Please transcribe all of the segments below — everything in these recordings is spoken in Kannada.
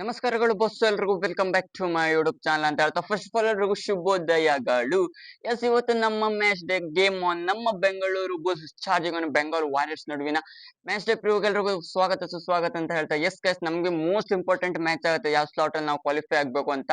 ನಮಸ್ಕಾರಗಳು ಬಸ್ ಎಲ್ರಿಗೂ. Welcome back to my YouTube channel ಅಂತ ಹೇಳ್ತಾ ಫಸ್ಟ್ ಆಫ್ ಆಲ್ ಎಲ್ರಿಗೂ ಶುಭೋದಯಗಳು. ಎಸ್ ಇವತ್ತು ನಮ್ಮ ಮ್ಯಾಚ್ ಡೇ ಗೇಮ್ ಆನ್ ನಮ್ಮ Bengaluru Bulls charging on Bengaluru Warriors ನಡುವಿನ ಮ್ಯಾಚ್ ಡೇ ಪ್ರಿವ್ಗೆ ಎಲ್ರಿಗೂ ಸ್ವಾಗತ, ಸುಸ್ವಾಗತ ಅಂತ ಹೇಳ್ತಾ ಎಸ್ ಕೆಸ್ ನಮಗೆ ಮೋಸ್ಟ್ ಇಂಪಾರ್ಟೆಂಟ್ ಮ್ಯಾಚ್ ಆಗುತ್ತೆ, ಯಾವ ಸ್ಲಾಟ್ ಅಲ್ಲಿ ನಾವು ಕ್ವಾಲಿಫೈ ಆಗ್ಬೇಕು ಅಂತ.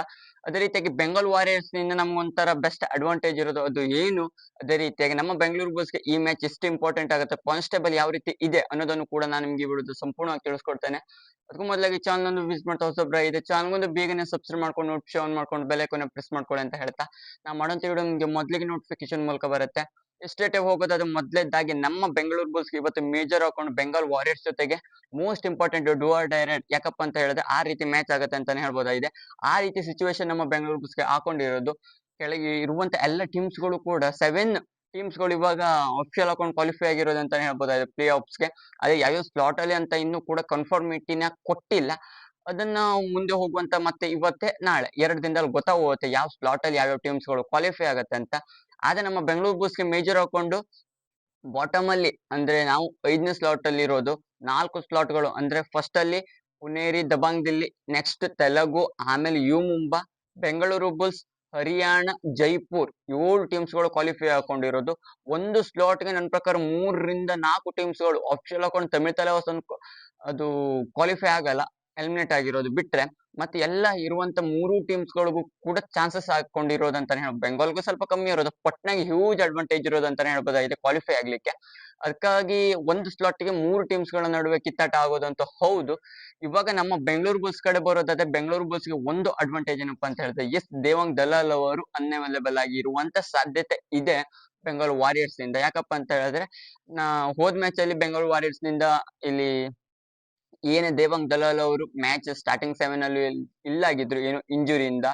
ಅದೇ ರೀತಿಯಾಗಿ ಬೆಂಗಳೂರು ವಾರಿಯರ್ಸ್ನಿಂದ ನಮ್ಗೆ ಒಂಥರ ಬೆಸ್ಟ್ ಅಡ್ವಾಂಟೇಜ್ ಇರೋದು ಅದು ಏನು? ಅದೇ ರೀತಿಯಾಗಿ ನಮ್ಮ ಬೆಂಗಳೂರು ಬುಲ್ಸ್ಗೆ ಈ ಮ್ಯಾಚ್ ಎಷ್ಟು ಇಂಪಾರ್ಟೆಂಟ್ ಆಗುತ್ತೆ ಕಾನ್ಸ್ಟೇಬಲ್ ಯಾವ ರೀತಿ ಇದೆ ಅನ್ನೋದನ್ನು ಕೂಡ ನಾನು ನಿಮ್ಗೆ ಈ ಸಂಪೂರ್ಣವಾಗಿ ತಿಳಿಸ್ಕೊಡ್ತೇನೆ. ಅದಕ್ಕೂ ಮೊದಲಾಗಿ ಚಾನಲ್ ಅನ್ನು ವಿಸಿಟ್ ಮಾಡ್ತಾ ಹೊಸೊಬ್ರ ಇದೆ ಚಾನಲ್ ಒಂದು ಬೇಗನೆ ಸಬ್ಸ್ಕ್ರೈಬ್ ಮಾಡ್ಕೊಂಡು ನೋಟಿಫಿಕೇಶನ್ ಆನ್ ಮಾಡ್ಕೊಂಡು ಬೆಲೆ ಕೊನೆ ಪ್ರೆಸ್ ಮಾಡ್ಕೊಳ್ಳಿ ಅಂತ ಹೇಳ್ತಾ ನಾ ಮಾಡೋಂತ ವಿಡಿಯೋ ನಿಮಗೆ ಮೊದಲಿಗೆ ನೋಟಿಫಿಕೇಶನ್ ಮೂಲಕ ಬರುತ್ತೆ. ಎಸ್ಟೇಟಿವ್ ಹೋಗೋದು ಅದು ಮೊದಲೇದಾಗಿ ನಮ್ಮ ಬೆಂಗಳೂರು ಬುಲ್ಸ್ ಇವತ್ತು ಮೇಜರ್ ಹಾಕೊಂಡು ಬೆಂಗಾಲ್ ವಾರಿಯರ್ಸ್ ಜೊತೆಗೆ most important do or direct ಯಾಕಪ್ಪ ಅಂತ ಹೇಳಿದ್ರೆ ಆ ರೀತಿ ಮ್ಯಾಚ್ ಆಗುತ್ತೆ ಅಂತಾನೆ ಹೇಳ್ಬೋದಾಗಿದೆ. ಆ ರೀತಿ ಸಿಚುವೇಶನ್ ನಮ್ಮ ಬೆಂಗಳೂರು ಬುಲ್ಸ್ಗೆ ಹಾಕೊಂಡಿರೋದು. ಕೆಳಗೆ ಇರುವಂತ ಎಲ್ಲ ಟೀಮ್ಸ್ಗಳು ಕೂಡ ಸೆವೆನ್ ಟೀಮ್ಸ್ಗಳು ಇವಾಗ ಅಫಿಷಿಯಲ್ ಅಕೌಂಟ್ ಕ್ವಾಲಿಫೈ ಆಗಿರೋದು ಅಂತಾನೆ ಹೇಳ್ಬೋದು ಪ್ಲೇ ಆಫ್ಸ್ಗೆ ಅದೇ ಯಾವ್ಯಾವ ಸ್ಲಾಟ್ ಅಲ್ಲಿ ಅಂತ ಇನ್ನೂ ಕೂಡ ಕನ್ಫರ್ಮಿಟಿನ ಕೊಟ್ಟಿಲ್ಲ. ಅದನ್ನ ಮುಂದೆ ಹೋಗುವಂತ ಮತ್ತೆ ಇವತ್ತೇ, ನಾಳೆ, ಎರಡು ದಿನದಲ್ಲಿ ಗೊತ್ತಾಗುತ್ತೆ ಯಾವ ಸ್ಲಾಟ್ ಅಲ್ಲಿ ಯಾವ್ಯಾವ ಟೀಮ್ಸ್ಗಳು ಕ್ವಾಲಿಫೈ ಆಗತ್ತೆ ಅಂತ. ಆದ್ರೆ ನಮ್ಮ ಬೆಂಗಳೂರು ಬೂಸ್ಗೆ ಮೇಜರ್ ಹಾಕೊಂಡು ಬಾಟಮ್ ಅಲ್ಲಿ ಅಂದ್ರೆ ನಾವು ಐದನೇ ಸ್ಲಾಟ್ ಅಲ್ಲಿ ಇರೋದು, ನಾಲ್ಕು ಸ್ಲಾಟ್ಗಳು ಅಂದ್ರೆ ಫಸ್ಟ್ ಅಲ್ಲಿ ಪುನೇರಿ ದಬಾಂಗ್ ದಿಲ್ಲಿ ನೆಕ್ಸ್ಟ್ ತೆಲಗು, ಆಮೇಲೆ ಯು ಮುಂಬಾ ಬೆಂಗಳೂರು ಬುಲ್ಸ್ ಹರಿಯಾಣ, ಜೈಪುರ್ ಏಳು ಟೀಮ್ಸ್ಗಳು ಕ್ವಾಲಿಫೈ ಹಾಕೊಂಡಿರೋದು ಒಂದು ಸ್ಲಾಟ್ಗೆ ನನ್ನ ಪ್ರಕಾರ ಮೂರರಿಂದ ನಾಲ್ಕು ಟೀಮ್ಸ್ಗಳು ಅಫಿಷಿಯಲ್ ಹಾಕೊಂಡು ತಮಿಳ್ ತಲೆ ಅದು ಕ್ವಾಲಿಫೈ ಆಗಲ್ಲ. ಎಲಿಮಿನೇಟ್ ಆಗಿರೋದು ಬಿಟ್ರೆ ಮತ್ತೆ ಎಲ್ಲ ಇರುವಂತ ಮೂರು ಟೀಮ್ಸ್ ಗಳಿಗೂ ಕೂಡ ಚಾನ್ಸಸ್ ಹಾಕೊಂಡಿರೋದು ಅಂತಾನೆ ಹೇಳ್ಬೋದು. ಬೆಂಗಾಲ್ಗೂ ಸ್ವಲ್ಪ ಕಮ್ಮಿ ಇರೋದು, ಪಟ್ನಾಗೆ ಹ್ಯೂಜ್ ಅಡ್ವಾಂಟೇಜ್ ಇರೋದು ಅಂತಾನೆ ಹೇಳ್ಬೋದಾಗಿದೆ ಕ್ವಾಲಿಫೈ ಆಗ್ಲಿಕ್ಕೆ. ಅದಕ್ಕಾಗಿ ಒಂದು ಸ್ಲಾಟ್ಗೆ ಮೂರು ಟೀಮ್ಸ್ಗಳ ನಡುವೆ ಕಿತ್ತಾಟ ಆಗೋದಂತ ಹೌದು. ಇವಾಗ ನಮ್ಮ ಬೆಂಗಳೂರು ಬುಲ್ಸ್ ಕಡೆ ಬರೋದಾದ್ರೆ ಬೆಂಗಳೂರು ಬುಲ್ಸ್ಗೆ ಒಂದು ಅಡ್ವಾಂಟೇಜ್ ಏನಪ್ಪಾ ಅಂತ ಹೇಳಿದ್ರೆ ಎಸ್ ದೇವಾಂಗ್ ದಲಾಲ್ ಅವರು ಅನ್ಅವೈಲೇಬಲ್ ಆಗಿ ಇರುವಂತ ಸಾಧ್ಯತೆ ಇದೆ ಬೆಂಗಳೂರು ವಾರಿಯರ್ಸ್ನಿಂದ ಯಾಕಪ್ಪ ಅಂತ ಹೇಳಿದ್ರೆ, ನಾ ಹೋದ್ ಮ್ಯಾಚ್ ಅಲ್ಲಿ ಬೆಂಗಳೂರು ವಾರಿಯರ್ಸ್ನಿಂದ ಇಲ್ಲಿ ಏನೇ ದೇವಾಂಗ್ ದಲಾಲ್ ಅವರು ಮ್ಯಾಚ್ ಸ್ಟಾರ್ಟಿಂಗ್ ಸೆವೆನ್ ಅಲ್ಲಿ ಇಲ್ಲ ಆಗಿದ್ರು ಏನು ಇಂಜುರಿಯಿಂದ,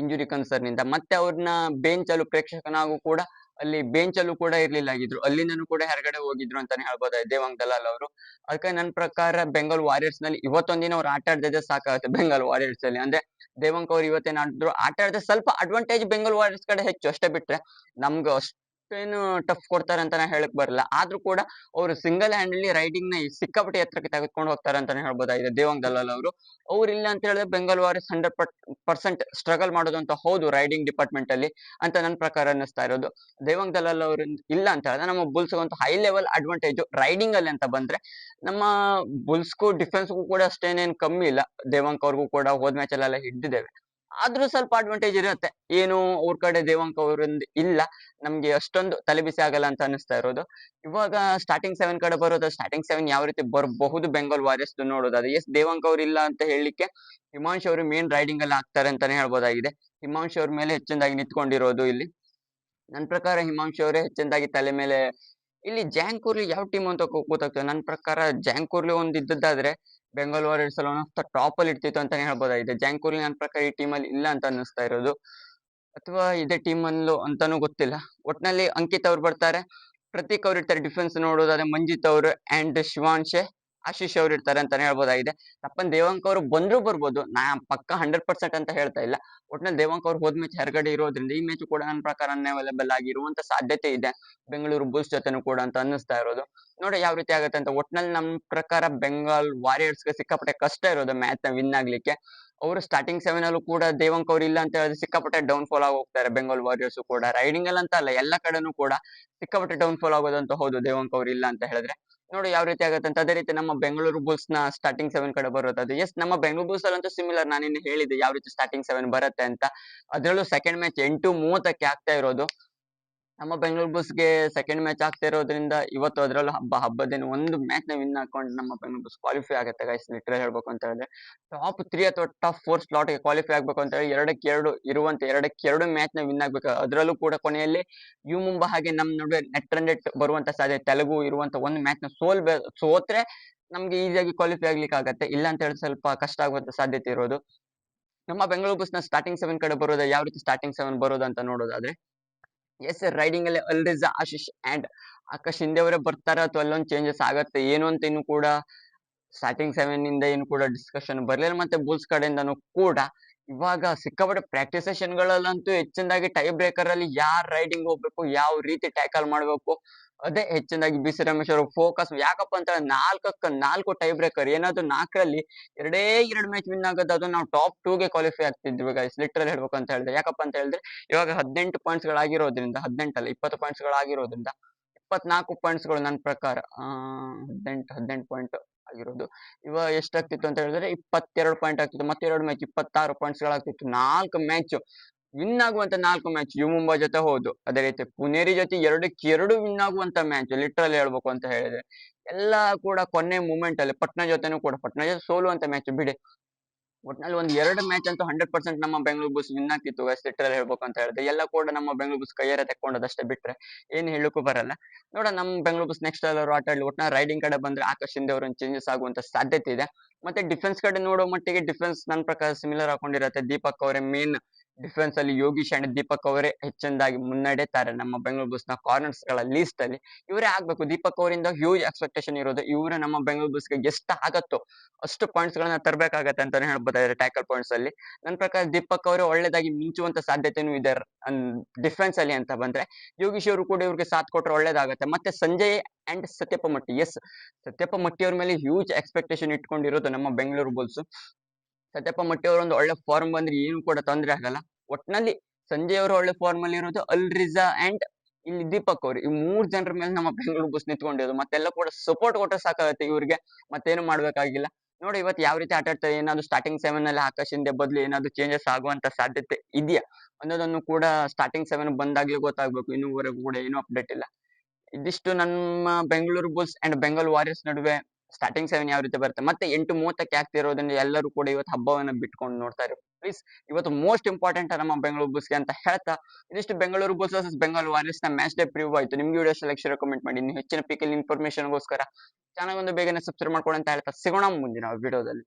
ಇಂಜುರಿ ಕನ್ಸರ್ನ್ ಇಂದ ಮತ್ತೆ ಅವ್ರನ್ನ ಬೆಂಚ್ ಅಲ್ಲೂ ಪ್ರೇಕ್ಷಕನಾಗೂ ಕೂಡ ಅಲ್ಲಿ ಬೆಂಚ್ ಅಲ್ಲೂ ಕೂಡ ಇರ್ಲಿಲ್ಲ ಆಗಿದ್ರು ಅಲ್ಲಿಂದನೂ ಕೂಡ ಹೊರಗಡೆ ಹೋಗಿದ್ರು ಅಂತಾನೆ ಹೇಳ್ಬೋದು ದೇವಾಂಗ್ ದಲಾಲ್ ಅವರು. ಅದಕ್ಕೆ ನನ್ನ ಪ್ರಕಾರ ಬೆಂಗಾಲ್ ವಾರಿಯರ್ಸ್ನಲ್ಲಿ ಇವತ್ತೊಂದಿನ ಅವ್ರು ಆಟ ಆಡ್ದಿದ್ರೆ ಸಾಕಾಗುತ್ತೆ ಬೆಂಗಾಲ್ ವಾರಿಯರ್ಸ್ ಅಲ್ಲಿ. ಅಂದ್ರೆ ದೇವಾಂಗ್ ಅವ್ರು ಇವತ್ತೇನ್ ಆಡಿದ್ರು ಆಟ ಆಡಿದ್ರೆ ಸ್ವಲ್ಪ ಅಡ್ವಾಂಟೇಜ್ ಬೆಂಗಾಲ್ ವಾರಿಯರ್ಸ್ ಕಡೆ ಹೆಚ್ಚು ಅಷ್ಟೇ ಬಿಟ್ರೆ ನಮ್ಗೆ ಅಷ್ಟೇನು ಟಫ್ ಕೊಡ್ತಾರೆ ಅಂತ ಹೇಳಕ್ ಬರಲ್ಲ. ಆದ್ರೂ ಕೂಡ ಅವರು ಸಿಂಗಲ್ ಹ್ಯಾಂಡ್ ಅಲ್ಲಿ ರೈಡಿಂಗ್ನ ಸಿಕ್ಕಾಪಟ್ಟೆ ಎತ್ತರಕ್ಕೆ ತೆಗೆದುಕೊಂಡು ಹೋಗ್ತಾರೆ ಅಂತಾನೆ ಹೇಳ್ಬೋದಾಗಿದೆ. ದೇವಾಂಗ್ ದಲಾಲ್ ಅವರು. ಅವ್ರು ಇಲ್ಲ ಅಂತ ಹೇಳಿದ್ರೆ Bengal Warriors hundred percent struggle ಮಾಡೋದು ಅಂತ ಹೌದು ರೈಡಿಂಗ್ ಡಿಪಾರ್ಟ್ಮೆಂಟ್ ಅಲ್ಲಿ ಅಂತ ನನ್ನ ಪ್ರಕಾರ ಅನ್ನಿಸ್ತಾ ಇರೋದು. ದೇವಾಂಗ್ ದಲಾಲ್ ಅವರು ಇಲ್ಲ ಅಂತ ಹೇಳಿದ್ರೆ ನಮ್ಮ ಬುಲ್ಸ್ ಒಂದು ಹೈ ಲೆವೆಲ್ ಅಡ್ವಾಂಟೇಜ್ ರೈಡಿಂಗ್ ಅಲ್ಲಿ ಅಂತ ಬಂದ್ರೆ ನಮ್ಮ ಬುಲ್ಸ್ಗೂ ಡಿಫೆನ್ಸ್ಗೂ ಕೂಡ ಅಷ್ಟೇನೇನು ಕಮ್ಮಿ ಇಲ್ಲ. ದೇವಾಂಗ್ ಅವ್ರಿಗೂ ಕೂಡ ಹೋದ್ ಮ್ಯಾಚ್ ಅಲ್ಲೆಲ್ಲ ಹಿಡಿದಿದ್ದೇವೆ. ಆದ್ರೂ ಸ್ವಲ್ಪ ಅಡ್ವಾಂಟೇಜ್ ಇರುತ್ತೆ. ಏನು ಅವ್ರ ಕಡೆ ದೇವಾಂಕ ಅವರಿಂದ ಇಲ್ಲ. ನಮ್ಗೆ ಅಷ್ಟೊಂದು ತಲೆಬಿಸಿ ಆಗಲ್ಲ ಅಂತ ಅನಿಸ್ತಾ ಇರೋದು. ಇವಾಗ ಸ್ಟಾರ್ಟಿಂಗ್ ಸೆವೆನ್ ಕಡೆ ಬರೋದು ಸ್ಟಾರ್ಟಿಂಗ್ ಸೆವೆನ್ ಯಾವ ರೀತಿ ಬರಬಹುದು ಬೆಂಗಾಲ್ ವಾರಿಯರ್ಸ್ ನೋಡೋದು. ಅದು ಎಸ್ ದೇವಾಂಕ ಅವ್ರು ಇಲ್ಲ ಅಂತ ಹೇಳಲಿಕ್ಕೆ ಹಿಮಾಂಶ್ ಅವರು ಮೇನ್ ರೈಡಿಂಗ್ ಅಲ್ಲಿ ಆಗ್ತಾರೆ ಅಂತಾನೆ ಹೇಳ್ಬೋದಾಗಿದೆ. ಹಿಮಾಂಶ್ ಅವ್ರ ಮೇಲೆ ಹೆಚ್ಚಿನದಾಗಿ ನಿಂತ್ಕೊಂಡಿರೋದು ಇಲ್ಲಿ. ನನ್ನ ಪ್ರಕಾರ ಹಿಮಾಂಶ್ ಅವರೇ ಹೆಚ್ಚಿನದಾಗಿ ತಲೆ ಮೇಲೆ ಇಲ್ಲಿ ಜಾಂಕೂರ್ಲಿ ಯಾವ ಟೀಮ್ ಅಂತ ಗೊತ್ತಾಗ್ತದೆ. ನನ್ನ ಪ್ರಕಾರ ಜಾಂಕೂರ್ಲಿ ಒಂದು ಇದ್ದದ್ದಾದ್ರೆ ಬೆಂಗಾಲ್ ವಾರಿಯರ್ಸ್ ಅಲ್ಲಿ ಒನ್ ದ ಟಾಪ್ ಅಲ್ಲಿ ಇರ್ತಿತ್ತು ಅಂತಾನೆ ಹೇಳ್ಬೋದಾಗಿದೆ ಜಾಂಕೂರ್ಲಿ ನನ್ನ ಪ್ರಕಾರ ಈ ಟೀಮ್ ಅಲ್ಲಿ ಇಲ್ಲ ಅಂತ ಅನ್ನಿಸ್ತಾ ಇರೋದು. ಅಥವಾ ಇದೇ ಟೀಮ್ ಅಲ್ಲೂ ಅಂತಾನೂ ಗೊತ್ತಿಲ್ಲ. ಒಟ್ನಲ್ಲಿ ಅಂಕಿತ್ ಅವ್ರು ಬರ್ತಾರೆ. ಪ್ರತೀಕ್ ಅವ್ರು ಇರ್ತಾರೆ. ಡಿಫೆನ್ಸ್ ನೋಡೋದಾದ್ರೆ ಮಂಜಿತ್ ಅವರು ಅಂಡ್ ಶಿವಾಂಶೆ ಆಶೀಶ್ ಅವ್ರು ಇರ್ತಾರೆ ಅಂತಾನೆ ಹೇಳ್ಬೋದಾಗಿದೆ. ತಪ್ಪನ್ ದೇವಾಂಕ್ ಅವರು ಬಂದ್ರು ಬರ್ಬೋದು. ನಾ ಪಕ್ಕ ಹಂಡ್ರೆಡ್ ಪರ್ಸೆಂಟ್ ಅಂತ ಹೇಳ್ತಾ ಇಲ್ಲ. ಒಟ್ನಲ್ಲಿ ದೇವಾಂಕ್ ಅವ್ರು ಹೋದ್ ಮ್ಯಾಚ್ ಹೊರಗಡೆ ಇರೋದ್ರಿಂದ ಈ ಮ್ಯಾಚ್ ಕೂಡ ನನ್ನ ಪ್ರಕಾರ ಅನ್ಅವೈಲೇಬಲ್ ಆಗಿ ಇರುವಂತ ಸಾಧ್ಯತೆ ಇದೆ. ಬೆಂಗಳೂರು ಬುಲ್ಸ್ ಜೊತೆನೂ ಕೂಡ ಅಂತ ಅನ್ನಿಸ್ತಾ ಇರೋದು. ನೋಡಿ ಯಾವ ರೀತಿ ಆಗುತ್ತೆ ಅಂತ. ಒಟ್ನಲ್ಲಿ ನಮ್ ಪ್ರಕಾರ ಬೆಂಗಾಲ್ ವಾರಿಯರ್ಸ್ಗೆ ಸಿಕ್ಕಾಪಟ್ಟೆ ಕಷ್ಟ ಇರೋದು ಮ್ಯಾಚ್ನ ವಿನ್ ಆಗ್ಲಿಕ್ಕೆ. ಅವರು ಸ್ಟಾರ್ಟಿಂಗ್ ಸೆವೆನ್ ಅಲ್ಲೂ ಕೂಡ ದೇವಂಕ್ ಅವ್ರು ಇಲ್ಲ ಅಂತ ಹೇಳಿದ್ರೆ ಸಿಕ್ಕಾಪಟ್ಟೆ ಡೌನ್ ಫಾಲ್ ಆಗಿ ಹೋಗ್ತಾರೆ ಬೆಂಗಾಲ್ ವಾರಿಯರ್ಸ್ ಕೂಡ. ರೈಡಿಂಗ್ ಅಲ್ಲಿ ಅಂತ ಅಲ್ಲ, ಎಲ್ಲ ಕಡೆನೂ ಕೂಡ ಸಿಕ್ಕಾಪಟ್ಟೆ ಡೌನ್ ಫಾಲ್ ಆಗೋದಂತ ಹೌದು ದೇವಂಕ್ ಅವ್ರು ಇಲ್ಲ ಅಂತ ಹೇಳಿದ್ರೆ. ನೋಡಿ ಯಾವ ರೀತಿ ಆಗುತ್ತೆ ಅಂತ. ಅದೇ ರೀತಿ ನಮ್ಮ ಬೆಂಗಳೂರು ಬುಲ್ಸ್ನ ಸ್ಟಾರ್ಟಿಂಗ್ ಸೆವೆನ್ ಕಡೆ ಅದು. ಎಸ್ ನಮ್ಮ ಬೆಂಗಳೂರು ಬುಲ್ಸ್ ಅಲ್ಲಂತೂ ಸಿಮಿಲರ್ ನಾನು ಇನ್ನು ಹೇಳಿದೆ ಯಾವ ರೀತಿ ಸ್ಟಾರ್ಟಿಂಗ್ ಸೆವೆನ್ ಬರುತ್ತೆ ಅಂತ. ಅದರಲ್ಲೂ ಸೆಕೆಂಡ್ ಮ್ಯಾಚ್ ಎಂಟು ಮೂವತ್ತಕ್ಕೆ ಆಗ್ತಾ ಇರೋದು. ನಮ್ಮ ಬೆಂಗಳೂರು ಬುಲ್ಸ್ಗೆ ಸೆಕೆಂಡ್ ಮ್ಯಾಚ್ ಆಗ್ತಾ ಇರೋದ್ರಿಂದ ಇವತ್ತು ಅದ್ರಲ್ಲೂ ಹಬ್ಬ ಹಬ್ಬದೇನು ಒಂದು ಮ್ಯಾಚ್ನ ವಿನ್ ಹಾಕೊಂಡು ನಮ್ಮ ಬೆಂಗಳೂರು ಬುಲ್ಸ್ ಕ್ವಾಲಿಫೈ ಆಗುತ್ತೆ ಗೈಸ್ ಲಿಟ್ರಲ್ ಹೇಳ್ಬೇಕು ಅಂತ ಹೇಳಿದ್ರೆ. ಟಾಪ್ ತ್ರೀ ಅಥವಾ ಟಾಪ್ ಫೋರ್ ಸ್ಲಾಟ್ಗೆ ಕ್ವಾಲಿಫೈ ಆಗ್ಬೇಕು ಅಂತ ಹೇಳಿ ಎರಡಕ್ಕೆ ಎರಡು ಇರುವಂತ, ಎರಡಕ್ಕೆ ಎರಡು ಮ್ಯಾಚ್ನ ವಿನ್ ಆಗ್ಬೇಕು. ಅದರಲ್ಲೂ ಕೂಡ ಕೊನೆಯಲ್ಲಿ ಯು ಮುಂಬಾ ಹಾಗೆ ನಮ್ ನಡುವೆ ನೆಟ್ ರನ್ ಬರುವಂತ ಸಾಧ್ಯತೆ ತೆಲುಗು ಇರುವಂತ ಒಂದು ಮ್ಯಾಚ್ನ ಸೋಲ್ ಸೋತ್ರೆ ನಮ್ಗೆ ಈಸಿಯಾಗಿ ಕ್ವಾಲಿಫೈ ಆಗ್ಲಿಕ್ಕೆ ಆಗತ್ತೆ. ಇಲ್ಲ ಅಂತ ಹೇಳಿ ಸ್ವಲ್ಪ ಕಷ್ಟ ಆಗುವಂತ ಸಾಧ್ಯತೆ ಇರೋದು. ನಮ್ಮ ಬೆಂಗಳೂರು ನ ಸ್ಟಾರ್ಟಿಂಗ್ ಸೆವೆನ್ ಕಡೆ ಬರೋದು, ಯಾವ ರೀತಿ ಸ್ಟಾರ್ಟಿಂಗ್ ಸೆವೆನ್ ಬರೋದು ಅಂತ ನೋಡೋದಾದ್ರೆ ಎಸ್ ರೈಡಿಂಗ್ ಅಲ್ಲಿ ಅಲ್ರಿಜಾ ಆಶಿಶ್ ಅಂಡ್ ಆಕಾಶ್ ಹಿಂದೆ ಅವರೇ ಬರ್ತಾರ ಅಥವಾ ಅಲ್ಲೊಂದು ಚೇಂಜಸ್ ಆಗತ್ತೆ ಏನು ಅಂತ ಇನ್ನು ಕೂಡ ಸ್ಟಾರ್ಟಿಂಗ್ ಸೆವೆನ್ ಇಂದ ಏನು ಕೂಡ ಡಿಸ್ಕಷನ್ ಬರ್ಲಿಲ್ಲ. ಮತ್ತೆ ಬುಲ್ಸ್ ಕಡೆಯಿಂದನೂ ಕೂಡ ಇವಾಗ ಸಿಕ್ಕಾಪಟ್ಟೆ ಪ್ರಾಕ್ಟೀಸ್ ಸೆಷನ್ ಗಳಲ್ಲಂತೂ ಹೆಚ್ಚಿನದಾಗಿ ಟೈ ಬ್ರೇಕರ್ ಅಲ್ಲಿ ಯಾರ್ ರೈಡಿಂಗ್ ಹೋಗ್ಬೇಕು, ಯಾವ ರೀತಿ ಟ್ಯಾಕಲ್ ಮಾಡ್ಬೇಕು ಅದೇ ಹೆಚ್ಚಿನದಾಗಿ ಬಿ ಸಿ ರಮೇಶ್ ಅವರು ಫೋಕಸ್ ಯಾಕಪ್ಪ ಅಂತ ನಾಲ್ಕಕ್ಕೆ ನಾಲ್ಕು ಟೈ ಬ್ರೇಕರ್ ಏನಾದ್ರು ನಾಲ್ಕರಲ್ಲಿ ಎರಡೇ ಎರಡು ಮ್ಯಾಚ್ ವಿನ್ ಆಗೋದು ಅದು ನಾವು ಟಾಪ್ ಟೂಗೆ ಕ್ವಾಲಿಫೈ ಆಗ್ತಿದ್ವಿ ಗೈಸ್ ಲಿಟ್ರಲ್ ಹೇಳ್ಬೇಕು ಅಂತ ಹೇಳಿದ್ರೆ ಯಾಕಪ್ಪ ಅಂತ ಹೇಳಿದ್ರೆ ಇವಾಗ ಹದಿನೆಂಟು ಪಾಯಿಂಟ್ಸ್ ಗಳಾಗಿರೋದ್ರಿಂದ, ಹದಿನೆಂಟಲ್ಲ, ಇಪ್ಪತ್ತು ಪಾಯಿಂಟ್ಸ್ ಗಳಾಗಿರೋದ್ರಿಂದ ಇಪ್ಪತ್ನಾಲ್ಕು ಪಾಯಿಂಟ್ಸ್ಗಳು ನನ್ನ ಪ್ರಕಾರ ಹದಿನೆಂಟು ಹದಿನೆಂಟು ಪಾಯಿಂಟ್ ಆಗಿರೋದು. ಇವಾಗ ಎಷ್ಟಾಗ್ತಿತ್ತು ಅಂತ ಹೇಳಿದ್ರೆ ಇಪ್ಪತ್ತೆರಡು ಪಾಯಿಂಟ್ ಆಗ್ತಿತ್ತು ಮತ್ತೆ ಎರಡು ಮ್ಯಾಚ್ ಇಪ್ಪತ್ತಾರು ಪಾಯಿಂಟ್ಸ್ ಗಳಾಗ್ತಿತ್ತು. ನಾಲ್ಕು ಮ್ಯಾಚ್ ವಿನ್ ಆಗುವಂತ ನಾಲ್ಕು ಮ್ಯಾಚ್ ಯು ಮುಂಬೈ ಜೊತೆ ಹೋದು. ಅದೇ ರೀತಿ ಪುನೇರಿ ಜೊತೆ ಎರಡಕ್ಕೆ ಎರಡು ವಿನ್ ಆಗುವಂತ ಮ್ಯಾಚ್ ಲಿಟ್ರಲ್ ಹೇಳ್ಬೇಕು ಅಂತ ಹೇಳಿದ್ರೆ ಎಲ್ಲ ಕೂಡ ಕೊನೆ ಮೂಮೆಂಟ್ ಅಲ್ಲಿ ಪಟ್ನಾ ಜೊತೆನೂ ಕೂಡ, ಪಟ್ನಾ ಜೊತೆ ಸೋಲುವಂತ ಮ್ಯಾಚ್ ಬಿಡಿ. ಒಟ್ನಲ್ಲಿ ಒಂದ್ ಎರಡ್ ಮ್ಯಾಚ್ ಅಂತೂ ಹಂಡ್ರೆಡ್ ಪರ್ಸೆಂಟ್ ನಮ್ಮ ಬೆಂಗಳೂರು ಬುಸ್ ವಿನ್ ಆಗ್ತಿತ್ತು ಲಿಟ್ರಲ್ ಹೇಳ್ಬೇಕು ಅಂತ ಹೇಳಿದ್ರೆ. ಎಲ್ಲ ಕೂಡ ನಮ್ಮ ಬೆಂಗಳೂರು ಬುಸ್ ಕೈಯಾರ ತಕ್ಕೊಂಡದಷ್ಟೇ ಬಿಟ್ರೆ ಏನ್ ಹೇಳಕ್ಕೂ ಬರಲ್ಲ. ನೋಡ ನಮ್ಮ ಬೆಂಗಳೂರು ಬುಸ್ ನೆಕ್ಸ್ಟ್ ಎಲ್ಲರೂ ಆಟ ಆಡಲಿ. ಒಟ್ನ ರೈಡಿಂಗ್ ಕಡೆ ಬಂದ್ರೆ ಆಕಾಶ್ ಹಿಂದೆ ಅವ್ರ ಚೇಂಜಸ್ ಆಗುವಂತ ಸಾಧ್ಯತೆ ಇದೆ. ಮತ್ತೆ ಡಿಫೆನ್ಸ್ ಕಡೆ ನೋಡೋ ಮಟ್ಟಿಗೆ ಡಿಫೆನ್ಸ್ ನನ್ನ ಪ್ರಕಾರ ಸಿಮಿಲರ್ ಹಾಕೊಂಡಿರತ್ತೆ ದೀಪಕ್ ಅವರೇ ಮೇನ್ ಡಿಫೆನ್ಸ್ ಅಲ್ಲಿ ಯೋಗೀಶ್ ಅಂಡ್ ದೀಪಕ್ ಅವರೇ ಹೆಚ್ಚಿನದಾಗಿ ಮುನ್ನಡೆತಾರೆ ನಮ್ಮ ಬೆಂಗಳೂರು ಬುಸ್ನ ಕಾರ್ನರ್ಸ್ಗಳ ಲೀಸ್ಟ್ ಅಲ್ಲಿ. ಇವರೇ ಆಗ್ಬೇಕು. ದೀಪಕ್ ಅವರಿಂದ ಹ್ಯೂಜ್ ಎಕ್ಸ್ಪೆಕ್ಟೇಷನ್ ಇರೋದು ಇವರೇ ನಮ್ಮ ಬೆಂಗಳೂರು ಗೆ ಎಷ್ಟು ಆಗತ್ತೋ ಅಷ್ಟು ಪಾಯಿಂಟ್ಸ್ ಗಳನ್ನ ತರಬೇಕಾಗತ್ತೆ ಅಂತಾನೆ ಹೇಳ್ಬೋದಾದ್ರೆ ಟ್ಯಾಕಲ್ ಪಾಯಿಂಟ್ಸ್ ಅಲ್ಲಿ. ನನ್ನ ಪ್ರಕಾರ ದೀಪಕ್ ಅವರು ಒಳ್ಳೇದಾಗಿ ಮಿಂಚುವಂತ ಸಾಧ್ಯತೆನೂ ಇದೆ ಡಿಫೆನ್ಸ್ ಅಲ್ಲಿ ಅಂತ ಬಂದ್ರೆ. ಯೋಗೀಶ್ ಅವರು ಕೂಡ ಇವ್ರಿಗೆ ಸಾಥ್ ಕೊಟ್ರೆ ಒಳ್ಳೇದಾಗತ್ತೆ. ಮತ್ತೆ ಸಂಜಯ್ ಅಂಡ್ ಸತ್ಯಪ್ಪ ಮಟ್ಟಿ. ಎಸ್ ಸತ್ಯಪ್ಪ ಮಟ್ಟಿ ಅವ್ರ ಮೇಲೆ ಹ್ಯೂಜ್ ಎಕ್ಸ್ಪೆಕ್ಟೇಷನ್ ಇಟ್ಕೊಂಡಿರೋದು ನಮ್ಮ ಬೆಂಗಳೂರು ಬುಲ್ಸ್ ಸತ್ಯಪ್ಪ ಮಟ್ಟಿ ಅವರು ಒಂದು ಒಳ್ಳೆ ಫಾರ್ಮ್ ಬಂದ್ರೆ ಏನು ಕೂಡ ತೊಂದರೆ ಆಗಲ್ಲ. ಒಟ್ಟಿನಲ್ಲಿ ಸಂಜಯ್ ಅವರು ಒಳ್ಳೆ ಫಾರ್ಮ್ ಅಲ್ಲಿ ಇರೋದು ಅಲ್ ರಿಜಾ ಅಂಡ್ ಇಲ್ಲಿ ದೀಪಕ್ ಅವರು. ಈ ಮೂರ್ ಜನರ ಮೇಲೆ ನಮ್ಮ ಬೆಂಗಳೂರು ಬಸ್ ನಿಂತ್ಕೊಂಡಿರೋದು. ಮತ್ತೆಲ್ಲ ಕೂಡ ಸಪೋರ್ಟ್ ಕೊಟ್ಟರೆ ಸಾಕಾಗುತ್ತೆ ಇವ್ರಿಗೆ. ಮತ್ತೇನು ಮಾಡ್ಬೇಕಾಗಿಲ್ಲ. ನೋಡಿ ಇವತ್ತು ಯಾವ ರೀತಿ ಆಟ ಆಡ್ತಾರೆ, ಏನಾದ್ರು ಸ್ಟಾರ್ಟಿಂಗ್ ಸೆವೆನ್ ಅಲ್ಲಿ ಆಕಾಶ್ ಹಿಂದೆ ಬದಲು ಏನಾದ್ರು ಚೇಂಜಸ್ ಆಗುವಂತ ಸಾಧ್ಯತೆ ಇದೆಯಾ? ಅನ್ನೋದನ್ನು ಕೂಡ ಸ್ಟಾರ್ಟಿಂಗ್ ಸೆವೆನ್ ಬಂದಾಗ್ಲೇ ಗೊತ್ತಾಗ್ಬೇಕು. ಇನ್ನೂವರೆಗೂ ಕೂಡ ಏನು ಅಪ್ಡೇಟ್ ಇಲ್ಲ. ಇದಿಷ್ಟು ನಮ್ಮ Bengaluru Bulls and Bengal Warriors ನಡುವೆ ಸ್ಟಾರ್ಟಿಂಗ್ ಸೆವೆನ್ ಯಾವ ರೀತಿ ಬರುತ್ತೆ? ಮತ್ತೆ ಎಂಟು ಮೂವತ್ತಕ್ಕೆ ಆಗ್ತಿರೋದ್ರಿಂದ ಎಲ್ಲರೂ ಕೂಡ ಇವತ್ತು ಹಬ್ಬವನ್ನ ಬಿಟ್ಕೊಂಡು ನೋಡ್ತಾ ಇರೋ. ಪ್ಲೀಸ್ ಇವತ್ತು ಮೋಸ್ಟ್ ಇಂಪಾರ್ಟೆಂಟ್ ನಮ್ಮ ಬೆಂಗಳೂರು ಬುಸ್ಗೆ ಅಂತ ಹೇಳ್ತಾ, ಇದಿಷ್ಟು ಬೆಂಗಳೂರು ಬುಸ್ ವರ್ಸಸ್ ಬೆಂಗಳೂರು ವಾರಿಯರ್ಸ್ನ ಮ್ಯಾಚ್ ಡೇ ಪ್ರಿವ್ಯೂ ಆಯ್ತು. ನಿಮ್ಗೆ ವಿಡಿಯೋ ಸೆಲೆಕ್ಷನ್ ಕಮೆಂಟ್ ಮಾಡಿ. ಹೆಚ್ಚಿನ ಪಿಕಲ್ ಇನ್ಫಾರ್ಮೇಶನ್ಗೋಸ್ಕರ ಚಾನಲ್ ಒಂದು ಬೇಗನೆ ಸಬ್ಸ್ಕ್ರೈಬ್ ಮಾಡ್ಕೊಳ್ಳಿ ಅಂತ ಹೇಳ್ತಾ, ಸಿಗೋಣ ಮುಂದಿನ ವಿಡಿಯೋದಲ್ಲಿ